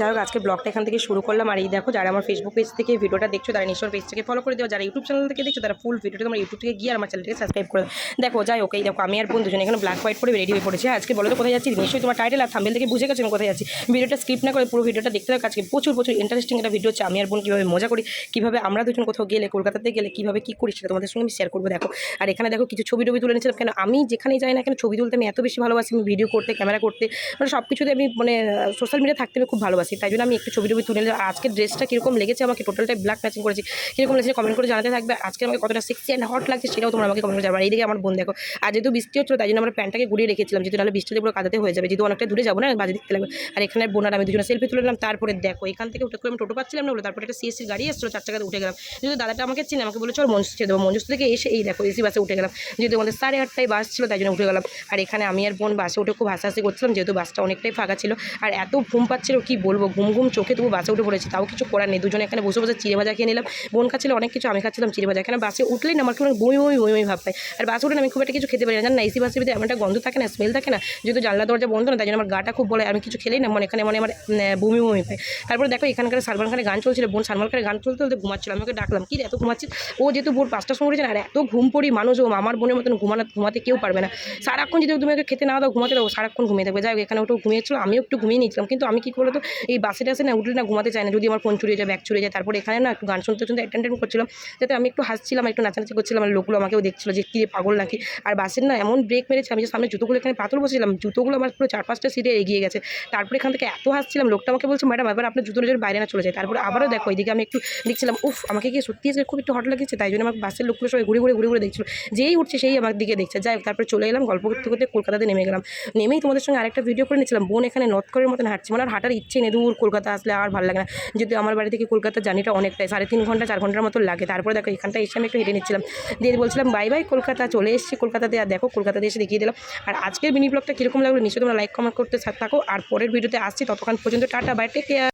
যাই হোক, আজকে ব্লগটা এখান থেকে শুরু করলাম। আর এই দেখো, যারা আমার ফেসবুক পেজ থেকে ভিডিওটা দেখছ, তারা নিশ্চয় পেজ থেকে ফলো করে দিও। যারা ইউটিউব চ্যানেল থেকে দেখছ, তারা ফুল ভিডিওটা তোমার ইউটিউব থেকে গিয়ে আমার চ্যানেলটাকে সাবস্ক্রাইব করে দেখো, যাই হোক, এই দেখো, আমি আর বোন দুজন এখানে ব্ল্যাক হোয়াইট করে রেডি হয়ে পড়েছি। আজকে বলো তো, কোথায় যাচ্ছি? নিশ্চয়ই তোমার টাইটেল আর থাম্বেল থেকে বুঝে গেছো আমি কোথায় যাচ্ছি। ভিডিওটা স্কিপ না করে পুরো ভিডিওটা দেখতে থাকো। আজকে প্রচুর প্রচুর ইন্টারেস্টিং একটা ভিডিও হচ্ছে। আমি আর বোন কীভাবে মজা করি, কীভাবে আমরা দুজন কোথাও গেলে, কলকাতাতে গেলে, কীভাবে কী করি সেটা তোমাদের সঙ্গে আমি শেয়ার করব। দেখো, আর এখানে দেখো, কিছু ছবি টবি তুলে নিয়েছিলাম। কেন, আমি যেখানেই যাই না কেন, ছবি তুলতে আমি এত বেশি ভালোবাসি, আমি ভিডিও করতে ক্যামেরা করতে। মানে সব কিছুতে আমি মানে সোশ্যাল মিডিয়া থাকতে আমি খুব ভালোবাসি। তাই জন্য আমি একটু ছবি টবি তুলে নিলাম। আজকে ড্রেসটা কীরকম লেগেছে, আমাকে টোটালটাই ব্ল্যাক ম্যাচিং করেছি। কীরকম লেগেছে কমেন্ট করে জানাতে থাকবে। আজকে আমাকে কতটা সেক্সি অ্যান্ড হট লাগছে সেটাও তোমরা আমাকে কমেন্ট করে আর এইদিকে আমার বোন দেখো, আর যেহেতু বৃষ্টি হচ্ছিল, তাই জন্য আমরা প্যান্টটাকে গুড়িয়ে রেখেছিলাম। যেহেতু নাহলে বৃষ্টিতে পুরো কাদাতে হয়ে যাবে, যেহেতু অনেকটা দূরে যাব না, বাজে দেখতে লাগবে। আর এখানে বোনার আমি দুজনে সেলফি তুলে নিলাম। তারপরে দেখো, এখান থেকে উঠে করে আমি টোটো পাচ্ছিলাম না বলে তারপরে একটা সিএসসি গাড়ি এসেছিল, চার চাকাতে উঠে গেলাম। যেহেতু দাদাটা আমাকে চিনে, আমাকে বলে চল মঞ্চ দেবো। মঞ্চ থেকে এসে, এই দেখো, এসি বাসে উঠে গেলাম। যেহেতু আমাদের সাড়ে আটটায় বাস ছিল, তাই জন্য উঠে গেলাম। আর এখানে আমি আর বোন বাসে উঠে খুব হাসাহাসি করছিলাম, যেহেতু বাসটা অনেকটাই ফাঁকা ছিল। আর এত ঘুম পাচ্ছিল, কি বলব? ঘুম ঘুম চোখে তবু বাসে উঠে পড়েছি, তাও কিছু করার নেই। দুজনে এখানে বসে বসে চিড়ে ভাজা খেয়ে নিলাম। বোন খাচ্ছিল, অনেক কিছু, আমি খাচ্ছিলাম চিড়ে ভাজা। এখানে বাসে উঠলেই না, আমার কোনো বমি বমি বমি ভাব পাই আর বাসে উঠে আমি খুব একটা কিছু খেতে পারি না। জান না, এসি ভিতরে এমন একটা গন্ধ থাকে না স্মেল থাকে না, যেহেতু জানলা দরজা বন্ধ না, তাই জন্য আমার গাটা খুব বলে, আমি কিছু খেলেই না, মনে, এখানে মানে আমার বমি বমি পাই তারপরে দেখো, এখানকার সালমান খানের গান চলছিল। বোন সালমান খানের গান চলতে চলতে ঘুমাচ্ছিল। আমি ওকে ডাকলাম, কি এত ঘুমাচ্ছিস? ও যেহেতু ভোর পাঁচটার সময় উঠেছে, আর এত ঘুম পড়ি মানুষ, ও আমার বোনের মতন ঘুমানো, ঘুমাতে কেউ পারবে না। সারাক্ষণ যদি তুমি ওকে খেতে না দাও, ঘুমাতে দাও সারাক্ষণ ঘুমিয়ে থাকবে। যাই হোক, এখানে ওটা ঘুমিয়েছিল, আমিও একটু ঘুমিয়ে নিয়েছিলাম। কিন্তু আমি কি করব তো? এই বাসে টাসে না উঠলে না ঘুমাতে চায় না। যদি আমার ফোন চুরি হয়ে যায় ব্যাগ চুরি হয়ে যায়, তারপরে এখানে না একটু গান শুনতে শুনতে অ্যাটেন্ডেন্ট করছিলাম। যাতে আমি একটু হাসছিলাম একটু নাচানাচি করছিলাম আর লোকগুলো আমাকেও দেখছিল যে কী পাগল নাকি? আর বাসের না এমন ব্রেক মেরেছে, আমি যে সামনে জুতোগুলো এখানে পাথর বসেছিলাম, জুতোগুলো আমার পুরো চার পাঁচটা সিটে এগিয়ে গেছে। তারপরে এখান থেকে এত হাসছিলাম, লোকটা আমাকে বলছে, ম্যাডাম, এবার আপনার জুতো নিজের বাইরে না চলে যায়। তারপরে আবারও দেখো, এদিকে আমি একটু দেখছিলাম, উফ, আমাকে কি সত্যি আজকে খুব একটু হট লেগেছে। তাই জন্য আমার বাসের লোকগুলো সবাই ঘুরে ঘুরে ঘুরে ঘুরে দেখছিল। যেই উঠছে, সেই আমার দিকে দেখছে। যাই তারপরে চলে এলাম, গল্প করতে করতে কলকাতাতে নেমে গেলাম। নেমেই তোমাদের সঙ্গে আরেকটা ভিডিও করে নিয়েছিলাম। বোন এখানে নর্থ করের মতন হাঁটছে মানে আর হাঁটার ইচ্ছে নেই। দূর কলকাতা আসলে আর ভালো লাগে না। যদি আমার বাড়ি থেকে কলকাতা জানিটা অনেকটাই, সাড়ে তিন ঘণ্টা, চার ঘণ্টার মতো লাগে। তারপরে দেখো এখানটা এসে আমি একটু হেঁটে নিচ্ছিলাম। দিয়ে বলছিলাম, বাই বাই, কলকাতা, চলে এসেছি কলকাতাতে। আর দেখো, কলকাতাতে এসে দেখিয়ে দিলাম। আর আজকের মিনি ব্লগটা কীরকম লাগল, নিশ্চয়ই তোমরা লাইক কমেন্ট করতে থাকো। আর পরের ভিডিওতে আসছি। ততক্ষণ পর্যন্ত টাটা বাই টেক কেয়ার